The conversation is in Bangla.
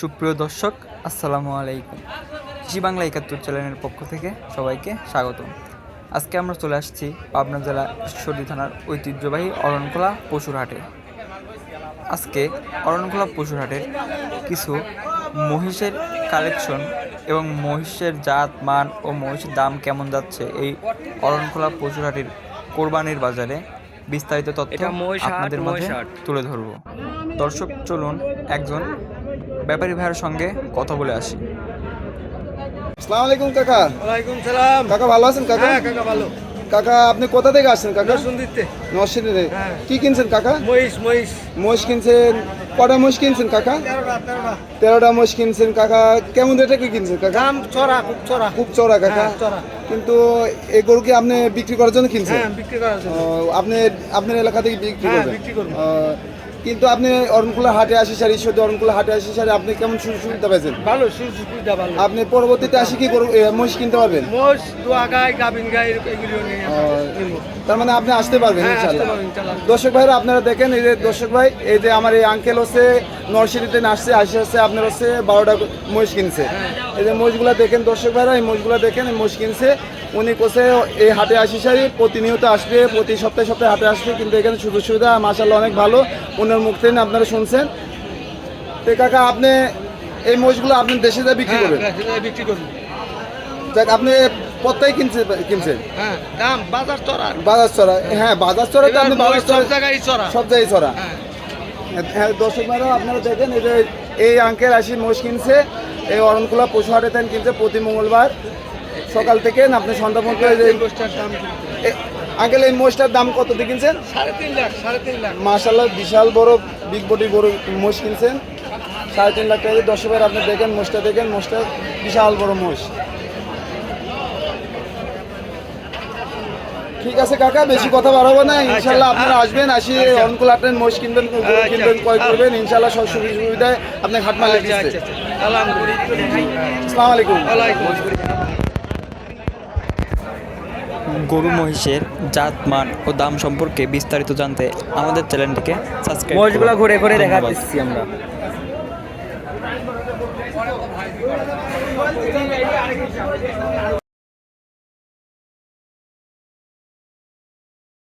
সুপ্রিয় দর্শক আসসালামু আলাইকুম। কৃষি বাংলা একাত্তর চ্যানেলের পক্ষ থেকে সবাইকে স্বাগতম। আজকে আমরা চলে আসছি পাবনা জেলা ঈশ্বরদী থানার ঐতিহ্যবাহী অরণখোলা পশুর হাটে। আজকে অরণখোলা পশুর হাটের কিছু মহিষের কালেকশন এবং মহিষের জাত মান ও মহিষের দাম কেমন যাচ্ছে এই অরণখোলা পশুর হাটের কোরবানির বাজারে বিস্তারিত তথ্য আপনাদের মাঝে তুলে ধরব। দর্শক চলুন একজন ব্যাপারী ভাইয়ের সঙ্গে কথা বলে আসি। আসসালামু আলাইকুম কাকা। ওয়ালাইকুম সালাম। কাকা ভালো আছেন কাকা? হ্যাঁ কাকা ভালো। কাকা আপনি কোথা থেকে আসছেন কাকা? সুন্দিতে নরসিংদীতে। হ্যাঁ। কি কিনছেন কাকা? মহিষ মহিষ। মোষ কিনছেন। কটা মোষ কিনছেন কাকা? তেরোটা মোষ কিনছেন কাকা। কেমন রেটে কি কিনছেন কাকা? দাম চড়া খুব চড়া। খুব চড়া কাকা। হ্যাঁ, চড়া। কিন্তু এই গরু কি আপনি বিক্রি করার জন্য কিনছেন? হ্যাঁ বিক্রি করার জন্য। আপনি আপনার এলাকা থেকে বিক্রি হ্যাঁ, করবেন? বিক্রি করব। কিন্তু আপনি অরণকুলা হাটে আসি সারি ঈশ্বরদী অরণকুলা হাটে আসি সারি আপনি কেমন সুযোগ সুবিধা পাইছেন ভালো সুযোগ সুবিধা ভালো। আপনি পরবর্তীতে আসি কি গরু মহিষ কিনতে পারবেন? দোয়া গাই গাবিন গাই এগুলো নিয়ে তার মানে আপনি আসতে পারবেন হ্যাঁ, ইনশাআল্লাহ দর্শক ভাইরা আপনারা দেখেন এই যে দর্শক ভাই এই যে আমার এই আঙ্কেল হচ্ছে নরসিটিতে আসছে আসে হচ্ছে আপনার হচ্ছে বারোটা মহিষ কিনছে। হ্যাঁ। এই যে মহিষগুলা দেখেন দর্শক ভাইরা এই মহিষগুলা দেখেন এই মহিষ কিনছে। উনি কোসে এই হাটে আসি সারি প্রতিনিয়ত আসবে প্রতি সপ্তাহে সপ্তাহে হাটে আসবে কিন্তু এখানে সুযোগ সুবিধা মাসাল্লাহ অনেক ভালো। ওনার মুখ থেকে আপনারা শুনছেন। তো কাকা আপনি এই মোষগুলো আপনি দেশে যা বিক্রি করবেন? হ্যাঁ, বিক্রি করব। দেখ আপনি প্রত্যেক কিনছে কিনছেন? হ্যাঁ দাম বাজার চড়া। বাজার চড়া হ্যাঁ বাজার চড়া তো আপনি বাজার চড়া জায়গায় চড়া। সব জায়গায় চড়া। হ্যাঁ। হ্যাঁ দর্শক ভাইরা আপনারা দেখেন এই যে এই আঙ্কেল আসি মোষ কিনছে এই অরণকুলা পশু হাটে কিনছে প্রতি মঙ্গলবার। সকাল থেকে আপনি সন্ধ্যা পর্যন্ত আঙ্কেল এই মোষটার দাম কত দিয়ে কিনছেন? সাড়ে তিন লাখ সাড়ে তিন লাখ। মার্শাল্লাহ বিশাল বড় বিগ বডি বড় মোষ কিনছেন। সাড়ে তিন লাখ টাকা দর্শক ভাইরা আপনি দেখেন মোষটা দেখেন মোষটা বিশাল বড় মোষ। ঠিক আছে কাকা বেশি কথা বাড়াবো না ইনশাল্লাহ আপনারা আসবেন আসি অনকুল হাটের মোষ কিনবেন গরু কিনবেন ক্রয় করবেন ইনশাল্লাহ সব সুবিধা সুবিধায় আপনার ঘাট মালিক আচ্ছা আচ্ছা আচ্ছা। আসসালামু আলাইকুম ওয়ালাইকুম গরু মহিষের জাত মান ও দাম সম্পর্কে বিস্তারিত জানতে আমাদের চ্যানেলটিকে সাবস্ক্রাইব মহিষগুলো ঘুরে ঘুরে দেখা দিচ্ছি আমরা।